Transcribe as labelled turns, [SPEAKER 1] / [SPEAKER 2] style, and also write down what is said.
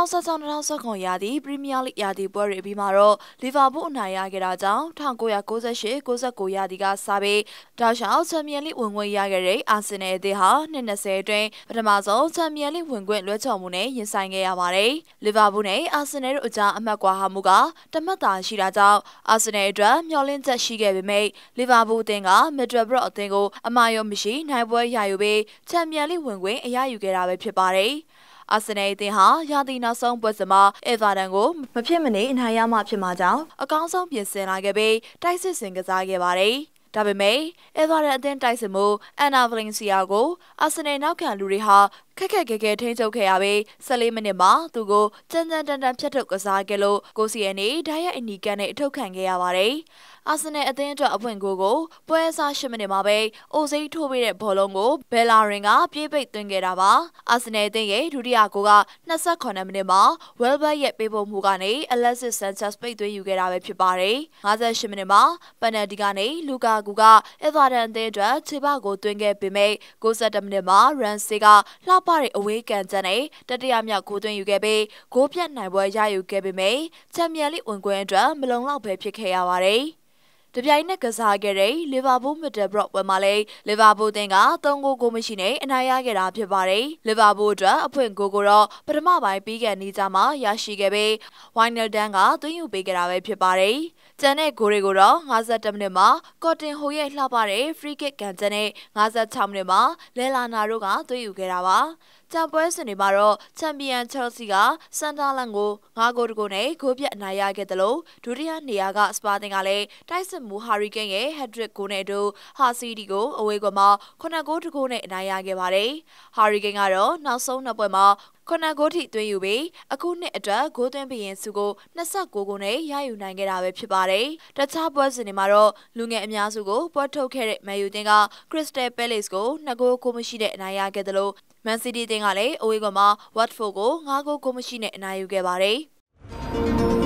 [SPEAKER 1] 2016-2019ရာသီပရီးမီးယားလိရာသီပွဲတွေပြီးမှာတော့လီဗာပူးအနိုင်ရခဲ့တာကြောင့်1998-99ရာသီကစပြီးတောက်လျှောက်ချန်ပီယံလိဝင်ခွင့်ရခဲ့တဲ့အာဆင်နယ်အသင်းဟာ2020အတွင်းပထမဆုံးချန်ပီယံလိဝင်ခွင့်လွှဲချော်မှုနဲ့ရင်ဆိုင်ခဲ့ရပါတယ်။လီဗာပူးနဲ့အာဆင်နယ်တို့အကြားအမှတ်ကွာဟမှုကတမတ်တာရှိတာကြောင့်အာဆင်နယ်အတွက်မျှော်လင့်ချက်ရှိခဲ့ပေမဲ့လီဗာပူးအသင်းကမက်ဒရဘရော့အသင်းကိုအမာရောမရှိနိုင်ပွဲရယူပြီးချန်ပီယံလိဝင်ခွင့်အရယူခဲ့တာပဲဖြစ်ပါတယ်။ အာဆင်နယ်အသင်းဟာရာသီနောက်ဆုံးပွဲစဉ်မှာအေဗာတန်ကိုမဖြစ်မနေအနိုင်ရမှဖြစ်မှာကြောင့်အကောင်းဆုံးပြင်ဆင်လာခဲ့ပြီးတိုက်စစ်ဆင်ကစားခဲ့ပါတယ်။ဒါပေမဲ့အေဗာရန်အသင်းတိုက်စစ်မှုအန်နာဗလင်စီယာကိုအာဆင်နယ်နောက်ခံလူတွေဟာ ခက်ခက်ခဲခဲထိန်းချုပ်ခဲ့ရပြီး14မိနစ်မှာသူကိုကြမ်းကြမ်းတန်တန်ဖြတ်ထုတ်ကစားခဲ့လို့ကိုစီယန်နေဓာတ်ရိုက်အနီကန်နဲ့အထုတ်ခံခဲ့ရပါတယ်။အာဆင်နယ်အသင်းအတွက်အဖွင့်ကိုကိုပွဲစား10မိနစ်မှာပဲအိုစိထိုးပေးတဲ့ဘောလုံးကိုဘယ်လာရင်ကပြေးပိတ်သွင်းခဲ့တာပါ။အာဆင်နယ်အသင်းရဲ့ဒုတိယကိုက28မိနစ်မှာဝဲလ်ဘတ်ရဲ့ပေးပို့မှုကနေအလက်စစ်ဆန်ချက်ပိတ်သွင်းယူခဲ့တာပဲဖြစ်ပါတယ်။58မိနစ်မှာပန်နယ်တီကနေလူကာကူကအက်ဗာတန်အသင်းအတွက်ခြေပကိုသွင်းခဲ့ပေမဲ့62မိနစ်မှာရန်စီကလှပတဲ့အဝေးကန်ချက်နဲ့တတိယမြောက်ဂိုးသွင်းယူခဲ့ပြီးဂိုးပြတ်နိုင်ပွဲရယူခဲ့ပေမဲ့ချန်ပီယံလိဝင်ကွင်းအတွက်မလုံလောက်ပဲဖြစ်ခဲ့ရပါတယ်။ တပြိုင်နက်ကစားခဲ့တဲ့လီဗာပူးမစ်ဒယ်ဘရော့ပွဲမှာလည်းလီဗာပူးတင်က3ဂိုးကိုမရှိနဲ့အနိုင်ရခဲ့တာဖြစ်ပါတယ်။လီဗာပူးအတွက်အဖွင့်ဂိုးကိုတော့ပထမပိုင်းပြီးကန်နီးကြမှာရရှိခဲ့ပြီးဝိုင်နယ်ဒန်ကသွင်းယူပေးခဲ့တာပဲဖြစ်ပါတယ်။ကျန်တဲ့ဂိုးတွေကိုတော့52မိနစ်မှာကော့တင်ဟိုရဲ့လှပတဲ့ free kick ကန်ချက်နဲ့56မိနစ်မှာလဲလာနာတို့ကသွင်းယူခဲ့တာပါ။ကြံပွဲစဉ်တွေမှာတော့ချန်ပီယံချယ်ဆီကစန်တာလန်ကို9ဂိုးတကိုနဲ့ဂိုးပြတ်အနိုင်ရခဲ့တယ်လို့ဒုတိယနေရာကစပါတင်ကလည်းတိုက်စစ်မှုဟာရီကိန်းရဲ့ဟက်ဒရစ်ဂိုးနဲ့အတူဟာစီဒီကိုအဝေးကွယ်မှာ9ဂိုးတကိုနဲ့အနိုင်ရခဲ့ပါတယ်။ဟာရီကိန်းကတော့နောက်ဆုံးနှစ်ပွဲမှာခုနဂိုးထိသွင်းယူပြီးအခုနှစ်အတွက်ဂိုးသွင်းပြီးရင်စုကို29ဂိုးနဲ့ရယူနိုင်ခဲ့တာပဲဖြစ်ပါတယ်။တခြားပွဲစဉ်တွေမှာတော့လူငယ်အများစုကိုပွဲထုတ်ခဲ့တဲ့မန်ယူတင်က Crystal Palace ကို2ဂိုးကိုမရှိတဲ့အနိုင်ရခဲ့တယ်လို့မန်စီးတီးတင်ကလည်းအဝေးကွန်မှာ Watford ကို9ဂိုးကိုမရှိနဲ့အနိုင်ယူခဲ့ပါတယ်။